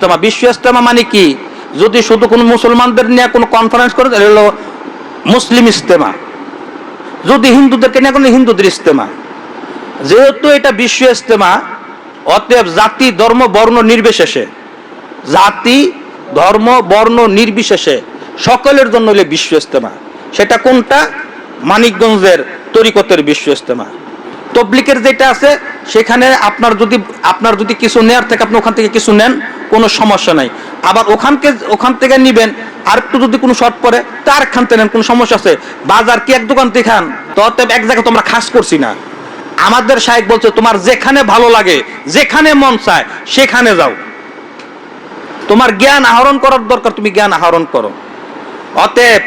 ইস্তেমা, বিশ্ব ইস্তেমা মানে কি? যদি শুধু কোনো মুসলমানদের নিয়ে কোনো কনফারেন্স করে, তাহলে হলো মুসলিম ইস্তেমা। যদি হিন্দুদেরকে নিয়ে কোনো হিন্দুদের ইস্তেমা। যেহেতু এটা বিশ্ব ইস্তেমা, অতএব জাতি, ধর্ম, বর্ণ নির্বিশেষে। জাতি, ধর্ম, বর্ণ নির্বিশেষে সকলের জন্য হলে বিশ্ব ইস্তেমা। সেটা কোনটা? মানিকগঞ্জের তরিকতের বিশ্ব ইস্তেমা। তবলিকের যেটা আছে, সেখানে আপনার যদি আপনার যদি কিছু নেয়ার থেকে, আপনি ওখান থেকে কিছু নেন। কোনো সমস্যা নাই। আবার ওখানকে, ওখান থেকে নিবেন আর একটু যদি কোনো শর্ট পরে তার খান থেকে নেন, কোনো সমস্যা আছে। বাজার কি এক দোকান থেকে খান? তো অতএব এক জায়গায় তোমরা খাস করছি না। আমাদের সাহেব বলছে, তোমার যেখানে ভালো লাগে, যেখানে মন চায়, সেখানে যাও। তোমার জ্ঞান আহরণ করার দরকার, তুমি জ্ঞান আহরণ করো। অতএব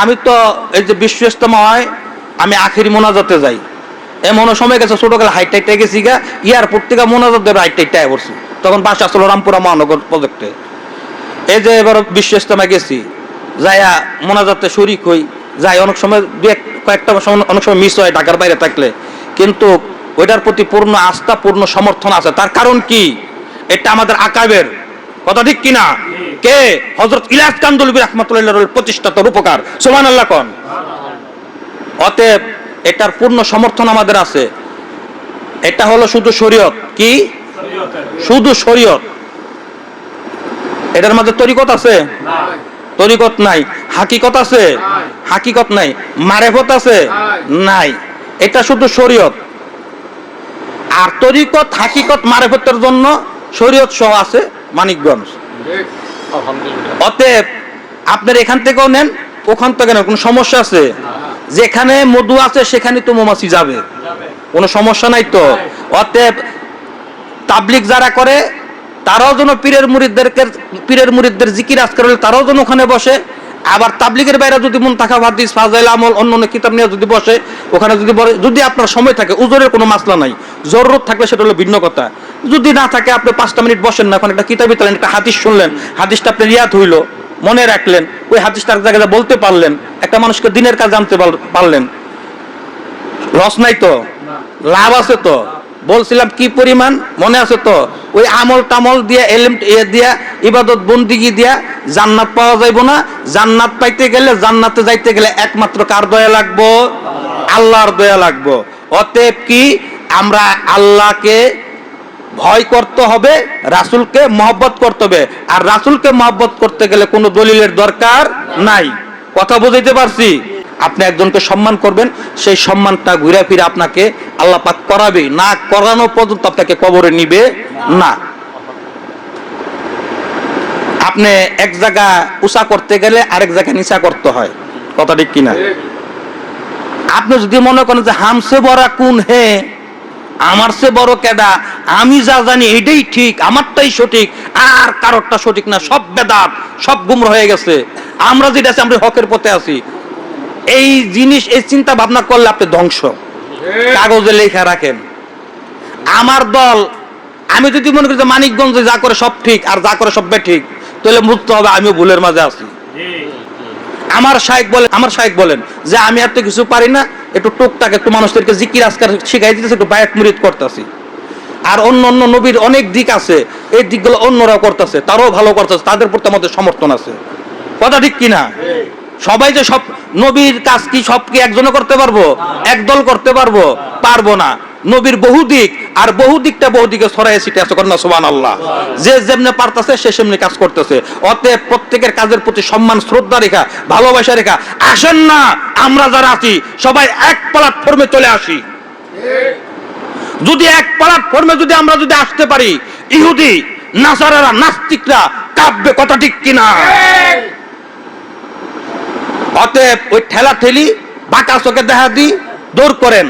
আমি তো এই যে বিশ্ব ইস্তেমা হয়, আমি আখিরি মোনাজাতে যাই। এমন সময় গেছে ছোটবেলা হাইট টাইটে গেছি গা এয়ারপোর্ট থেকে মোনাজাত দেবে হাইট টাইটে পড়ছি। তখন বাসা আসলো রামপুরা মহানগর প্রজেক্টে এই যে এবার বিশ্ব ইস্তেমা গেছি, যাইয়া মোনাজাতে শরিক হই, যাই অনেক সময় দু এক কয়েকটা অনেক সময় মিস হয় ঢাকার বাইরে থাকলে। কিন্তু ওইটার প্রতি পূর্ণ আস্থা, পূর্ণ সমর্থন আছে। তার কারণ কি? এটা আমাদের আকাবের। কথা ঠিক কিনা? কে? হজরত ইলাস কান্দুলবী রহমতুল্লাহ প্রতিষ্ঠাতা রূপকার সোমান আল্লাহ কন? অতএব এটার পূর্ণ সমর্থন আমাদের আছে। এটা হলো শুধু শরীয়ত। কি? শুধু শরীয়ত? এটার মধ্যে তরিকত আছে? তরিকত নাই। হাকিকত আছে? হাকিকত নাই। মারেফত আছে? নাই। এটা শুধু শরীয়ত। আর তরিকত, হাকিকত, মারেফতের জন্য শরীয়ত সহ আছে মানিকগঞ্জ। অতএব আপনার এখান থেকেও নেন, ওখান থেকে নেন, কোনো সমস্যা আছে? যেখানে মধু আছে, সেখানে তো মৌমাছি যাবে। কোনো সমস্যা নাই তো? অতএব তাবলিক যারা করে তারাও যেন পীরের মুরিদদেরকে পীরের মুরিদদের জিকির আজকার হলে তারাও যেন ওখানে বসে। আবার তাবলিকের বাইরে যদি মন থাকা হাদিস ফাজাইল আমল অন্য অন্য কিতাব নিয়ে যদি বসে ওখানে যদি বলে যদি আপনার সময় থাকে উজোরের কোনো মাসলা নাই জরুরত থাকলে সেটা হলো ভিন্ন কথা। যদি না থাকে আপনি পাঁচটা মিনিট বসেন না এখন একটা কিতাবই তালেন একটা হাদিস শুনলেন হাদিসটা আপনি রিয়াদ হইল মনে রাখলেন ওই হাদিসটা এক জায়গায় বলতে পারলেন একটা মানুষকে দিনের কাজ জানতে পার- পারলেন। লস নাই তো? লাভ আছে তো? বলছিলাম, কি পরিমাণ? মনে আছে তো? ওই আমল টামল দিয়া, এলিম, এ দিয়া, ইবাদত বন্দিগি দিয়া জান্নাত পাওয়া যাইব না। জান্নাত পাইতে গেলে জান্নাতে যাইতে গেলে একমাত্র কার দয়া লাগবো? আল্লাহর দয়া লাগবো। অতএব কি আমরা আল্লাহকে ভয় করতে হবে, রাসূলকে মহব্বত করতে হবে। আর রাসূলকে মহব্বত করতে গেলে কোনো দলিলের দরকার নাই। কথা বুঝাইতে পারছি? আপনি একজনকে সম্মান করবেন, সেই সম্মানটা ঘুরে ফিরে আপনাকে আল্লাহ পাক করাবে, না করানো পর্যন্ত আপনাকে কবরে নিবে না। আপনি এক জায়গা উষা করতে গেলে আরেক জায়গায় নিচা করতে হয়। কথা ঠিক কিনা? আপনি যদি মনে করেন যে হামসে বড়া কোন হে? আমার সে বড় কেডা? আমি যা জানি এটাই ঠিক, আমারটাই সঠিক, আর কারোরটা সঠিক না। সব বেদাত, সব গুমর হয়ে গেছে। আমরা যেটা আছি, আমরা হকের পথে আছি। এই জিনিস, এই চিন্তা ভাবনা করলে আপনি ধ্বংস। কাগজে লেখা রাখেন। আমার দল আমি যদি মনে করি যে মানিকগঞ্জে যা করে সব ঠিক আর যা করে সব ঠিক তাহলে বুঝতে হবে আমিও ভুলের মাঝে আছি। আমার শায়েক বলেন আমার শায়েক বলেন যে আমি এত কিছু পারি না একটু টুকটাক একটু মানুষদেরকে জিকির আজকার শিখাই দিতেছে একটু বায়াত মুরিদ করতেছি। আর অন্য অন্য নবীর অনেক দিক আছে এই দিকগুলো অন্যরাও করতেছে তারাও ভালো করতেছে তাদের প্রতি আমাদের সমর্থন আছে। কথা ঠিক কিনা? সবাই যে সব নবীর কাজ কি সব কি একজনে করতে পারব? একদল করতে পারব? পারব না। নবীর বহু দিক, আর বহু দিকটা বহু দিকে ছড়াই ছিটে আছে করেন সুবান আল্লাহ যে যেমনে পারতেছে, সে সেমনি কাজ করতেছে। অতএব প্রত্যেকের কাজের প্রতি সম্মান, শ্রদ্ধা রেখা, ভালোবাসা রেখা। আসেন না, আমরা যারা আছি, সবাই এক প্ল্যাটফর্মে চলে আসি। যদি এক প্ল্যাটফর্মে যদি আমরা যদি আসতে পারি, ইহুদি, নাসারারা, নাস্তিকরা কাব্যে কথা ঠিক কিনা? অতএব ওই ঠেলা ঠেলি বাঁকা চোখে দেখা দি দৌড় করেন।